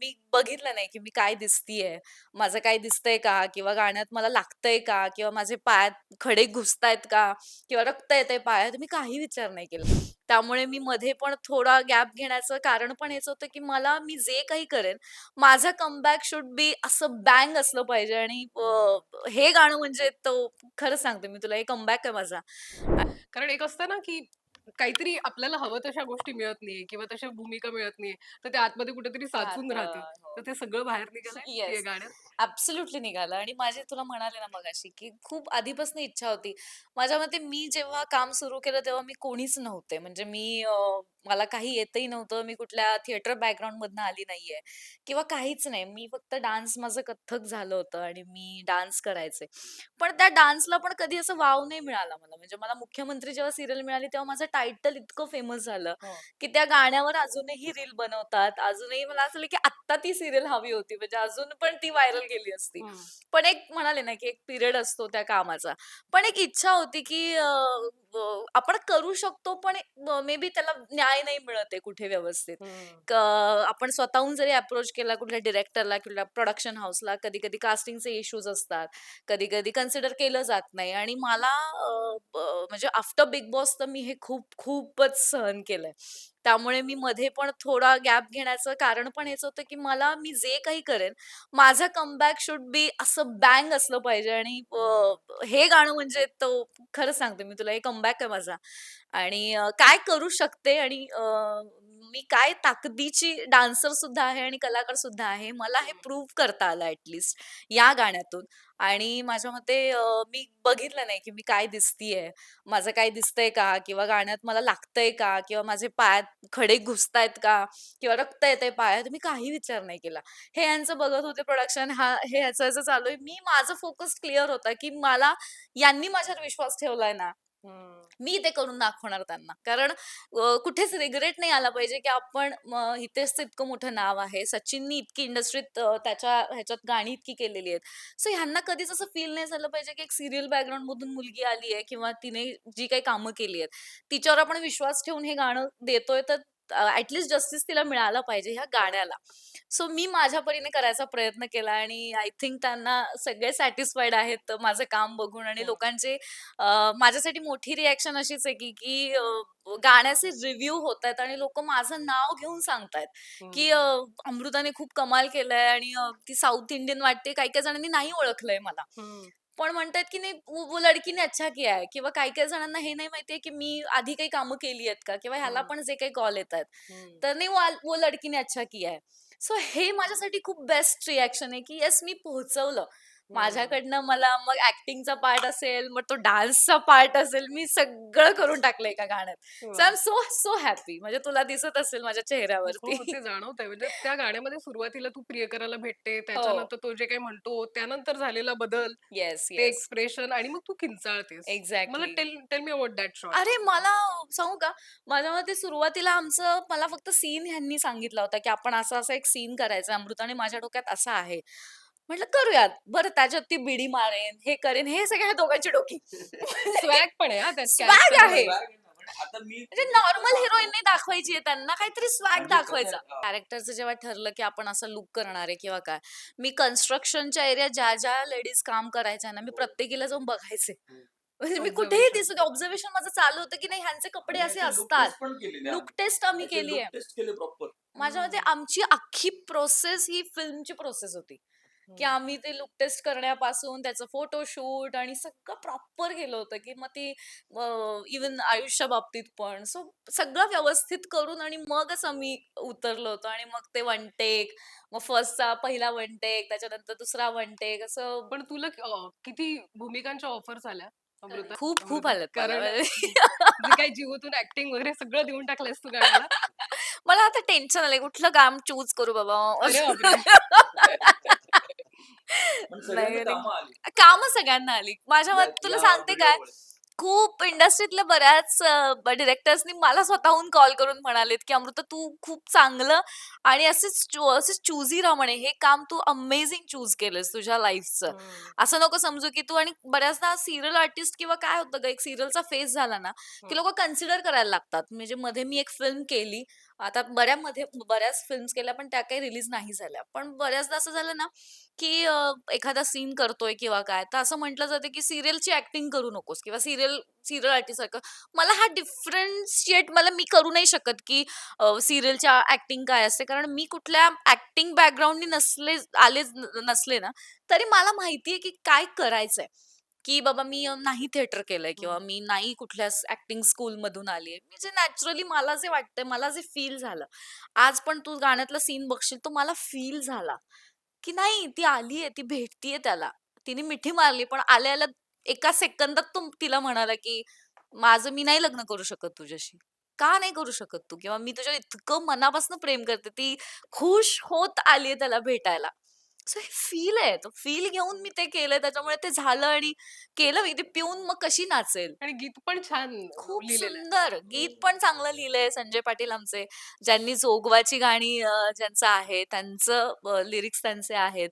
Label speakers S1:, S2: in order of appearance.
S1: मी बघितलं नाही, की मी काय दिसतीये, माझं काय दिसतंय का? किंवा गाण्यात मला लागतंय का? किंवा माझे पायात खडे घुसतायत का? किंवा रक्त येतंय पायात, मी काही विचार नाही केला. त्यामुळे मी मध्ये पण थोडा गॅप घेण्याचं कारण पण हेच होतं, की मला मी जे काही करेन, माझा कमबॅक शुड बी असं बँग असलं पाहिजे आणि अ, हे गाणं म्हणजे तो खरं सांगते मी तुला, हे कमबॅक आहे माझा.
S2: कारण एक असतं ना, की काहीतरी आपल्याला हवं तशा गोष्टी मिळत नाहीये किंवा तशा भूमिका मिळत नाहीये, तर ते आतमध्ये कुठेतरी साचून राहते.
S1: राहतं. हो.
S2: तर ते सगळं बाहेर या. गाण्यात?
S1: ॲब्सोल्युटली निघालं आणि माझी तुला म्हणाले ना मगाशी, की खूप आधीपासून इच्छा होती. माझ्या मते मी जेव्हा काम सुरू केलं तेव्हा मी कोणीच नव्हते. म्हणजे मी अ, मला काही येतही नव्हतं. मी कुठल्या थिएटर बॅकग्राऊंडमधनं आली नाहीये किंवा काहीच नाही. मी फक्त डान्स माझं कथ्थक झालं होतं आणि मी डान्स करायचे. पण त्या डान्सला पण कधी असं वाव नाही मिळाला मला. म्हणजे मला मुख्यमंत्री जेव्हा सीरियल मिळाली तेव्हा माझं टायटल इतकं फेमस झालं,
S2: हो.
S1: की त्या गाण्यावर अजूनही रील बनवतात. अजूनही मला असं वाटलं, की आत्ता ती सीरियल हवी होती. म्हणजे अजून पण ती व्हायरल गेली असती. पण एक म्हणाले ना, की एक पिरियड असतो त्या कामाचा. पण एक इच्छा होती, की अ, आपण करू शकतो पण मे बी त्याला न्याय नाही मिळत आहे कुठे व्यवस्थित. क आपण स्वतःहून जरी अप्रोच केला कुठल्या डिरेक्टरला किंवा प्रोडक्शन हाऊसला, कधी-कधी कास्टिंगचे इश्यूज असतात. कधी-कधी कन्सिडर केलं जात नाही आणि मला अ, ब म्हणजे आफ्टर बिग बॉस तर मी हे खूप खूपच सहन केलंय. त्यामुळे मी मध्ये पण थोडा गॅप घेण्याचं कारण पण हेच होतं, की मला मी जे काही करेन, माझा कमबॅक शुड बी असं बँग असलं पाहिजे आणि अ, हे गाणं म्हणजे तो खरं सांगते मी तुला, हे कमबॅक आहे माझा. आणि अ, काय करू शकते आणि अ, मी काय ताकदीची डान्सर सुद्धा आहे आणि कलाकार सुद्धा आहे. मला हे प्रूव्ह करता आलं ॲट लीस्ट या गाण्यातून. आणि माझ्या मते अ, मी बघितलं नाही, की मी काय दिसतीये, माझं काय दिसतंय का? किंवा गाण्यात मला लागतंय का? किंवा माझे पायात खडे घुसतायत का? किंवा रक्त येतंय पायात, मी काही विचार नाही केला. हे यांचं बघत होते प्रोडक्शन हा हे ह्याचं-ह्याचं चालू आहे. मी माझं फोकस क्लिअर होता, की मला यांनी माझ्यावर विश्वास ठेवलाय ना. मी ते करून दाखवणार त्यांना. कारण कुठेच रिग्रेट नाही आला पाहिजे, की आपण म हितेशचं इतकं मोठं नाव आहे. सचिननी इतकी इंडस्ट्रीत त्याच्या ह्याच्यात गाणी इतकी केलेली आहेत. सो ह्यांना कधीच असं फील नाही झालं पाहिजे, की एक बॅकग्राऊंड मधून मुलगी आली आहे किंवा तिने जी काही कामं केली आहेत, तिच्यावर आपण विश्वास ठेवून हे गाणं देतोय तर अ, जस्टिस तिला मिळाला पाहिजे ह्या गाण्याला. सो मी माझ्या परीने करायचा प्रयत्न केला आणि आय थिंक त्यांना सगळे सॅटिस्फाईड आहेत माझं काम बघून आणि
S2: हो.
S1: लोकांचे माझ्यासाठी मोठी रिएक्शन अशीच आहे, की की गाण्याचे रिव्ह्यू होतायत आणि लोकं माझं नाव घेऊन सांगतायत, की
S2: हं.
S1: अमृताने खूप कमाल केलंय आणि ती साउथ इंडियन वाटते. काही-काही जणांनी नाही ओळखलंय मला. पण म्हणतायत, की नाही वो वो लडकी ने अच्छा किया है किंवा काही-काही जणांना हे नाही माहितीये, की मी आधी काही कामं केली आहेत का? किंवा ह्याला. पण जे काही कॉल येतायत,
S2: हं.
S1: तर नाही वो आ वो लडकी ने अच्छा किया है. सो हे माझ्यासाठी खूप बेस्ट रिएक्शन आहे, की येस मी पोहोचवलं.
S2: हं.
S1: माझ्याकडनं मला मग ॲक्टिंगचा पार्ट असेल, मग तो डान्सचा पार्ट असेल, मी सगळं करून टाकलं एका गाण्यात. सो आय एम
S2: वाह!
S1: So so happy. म्हणजे तुला दिसत असेल माझ्या
S2: हो,
S1: चेहऱ्यावरती.
S2: ते जाणवतंय. म्हणजे त्या गाण्यामध्ये सुरुवातीला तू प्रियकराला भेटते,
S1: हो.
S2: त्याच्यानंतर तो जे काही म्हणतो, त्यानंतर झालेला बदल,
S1: येस.
S2: एक्सप्रेशन आणि मग तू किंचाळतेस. मला
S1: exactly.
S2: Tell tell me about that shot.
S1: अरे मला सांगू का? माझ्या मते सुरुवातीला आमचं मला फक्त सीन ह्यांनी सांगितला होता, की आपण असा-असा एक सीन करायचा आहे. अमृताने माझ्या डोक्यात असा आहे. म्हटलं करूयात. बरं त्याच्यात ती बिडी मारेन, हे करेन, हे सगळ्या दोघांची डोकी.
S2: स्वॅग पण आहे हां, त्यात
S1: स्वॅग आहे.
S3: म्हणजे आता मी
S1: म्हणजे नॉर्मल हिरोईन नाही दाखवायची आहे त्यांना काहीतरी स्वॅग
S3: म्हणजे
S1: दाखवायचा. कॅरेक्टरचं जेव्हा ठरलं, की आपण असा लूक करणार आहे किंवा काय, मी कन्स्ट्रक्शनच्या एरियात ज्या-ज्या लेडीज काम करायच्या ना, मी
S3: हो.
S1: प्रत्येकीला जाऊन बघायचे.
S3: हं.
S1: म्हणजे मी कुठेही
S2: ऑब्झर्वेशन.
S1: दिसू दे, ऑब्झर्वेशन माझं चालू होतं, की नाही ह्यांचे कपडे असे असतात. लूक. टेस्ट आम्ही केली
S3: लूक
S1: आहे.
S3: टेस्ट केली प्रॉपर.
S1: माझ्या मते. आमची अख्खी प्रोसेस ही फिल्मची प्रोसेस होती, की
S2: हं.
S1: आम्ही ते लूक टेस्ट करण्यापासून त्याचं फोटोशूट आणि सगळं प्रॉपर केलं होतं, की मग ती अ, इव्हन आयुष्या बाबतीत पण. सो सगळं व्यवस्थित करून आणि मगच आम्ही उतरलो होतो आणि मग ते वन टेक, मग फर्स्टचा पहिला वन टेक, त्याच्यानंतर दुसरा वन टेक असं
S2: पण तुला अ, किती भूमिकांच्या ऑफर्स आल्या अमृता?
S1: खूप खूप
S2: अमृता?
S1: मला.
S2: कारण जे काही जीवातून ॲक्टिंग वगैरे सगळं देऊन टाकलंयस तू गाण्याला.
S1: मला आता टेन्शन आलंय कुठलं काम चूज करू बाबा?
S2: अरे बापरे!
S1: नाही.
S3: कामं
S1: सगळ्यांना आली. माझ्या मते तुला सांगते काय. खूप इंडस्ट्रीतल्या बऱ्याच डिरेक्टर्सनी मला स्वतःहून कॉल करून म्हणालेत, की "अमृता तू खूप चांगलं आणि असेच असेच चूझी राहा म्हणे. हे काम तू अमेझिंग चूज केलंस तुझ्या लाईफचं. असं नको समजू, की तू" आणि बऱ्याचदा सीरियल आर्टिस्ट किंवा काय होतं गं, एक सीरियलचा फेज झाला ना, की. लोकं कन्सिडर करायला लागतात. म्हणजे मध्ये मी एक फिल्म केली आता बऱ्यामध्ये बऱ्याच फिल्म्स केल्या, पण त्या काही रिलीज नाही झाल्या. पण बऱ्याचदा असं झालं ना, की अ, एखादा सीन करतोय किंवा काय, तर असं म्हटलं जातं, की सिरियलची ऍक्टिंग करू नकोस किंवा सिरियल सिरियल आर्टिस्टसारखं. मला हा डिफरन्शिएट मला मी करू नाही शकत, की सिरियलच्या ऍक्टिंग काय असते. कारण मी कुठल्या ऍक्टिंग बॅकग्राऊंडनी नसले आलेच नसले ना, तरी मला माहिती आहे, की काय करायचंय. की बाबा मी अ, नाही थिएटर केलंय
S2: हं.
S1: किंवा मी नाही कुठल्या ॲक्टिंग स्कूलमधून आली आहे. मी जे नॅचरली मला जे वाटतंय, मला जे फील झालं. आज पण तू गाण्यातला सीन बघशील, तो मला फील झाला, की नाही ती आलीये, ती भेटतीये त्याला. तिने मिठी मारली, पण आल्या-आल्या एका सेकंदात तो तिला म्हणाला, की "माझं मी नाही लग्न करू शकत तुझ्याशी." का नाही करू शकत तू? किंवा मी तुझ्यावर इतकं मनापासून प्रेम करते. ती खुश होत आलीये त्याला भेटायला. सो हे फील आहे. तो फील घेऊन मी ते केलंय. त्याच्यामुळे ते झालं आणि केलं मी. ते पिऊन मग कशी नाचेल?
S2: आणि गीत पण छान
S1: खूप
S2: लिहिलेलं आहे.
S1: सुंदर. गीत. पण चांगलं लिहिलंय संजय पाटील आमचे. ज्यांनी जोगवाची गाणी अ, ज्यांचं आहे, त्यांचं लिरिक्स त्यांचे आहेत.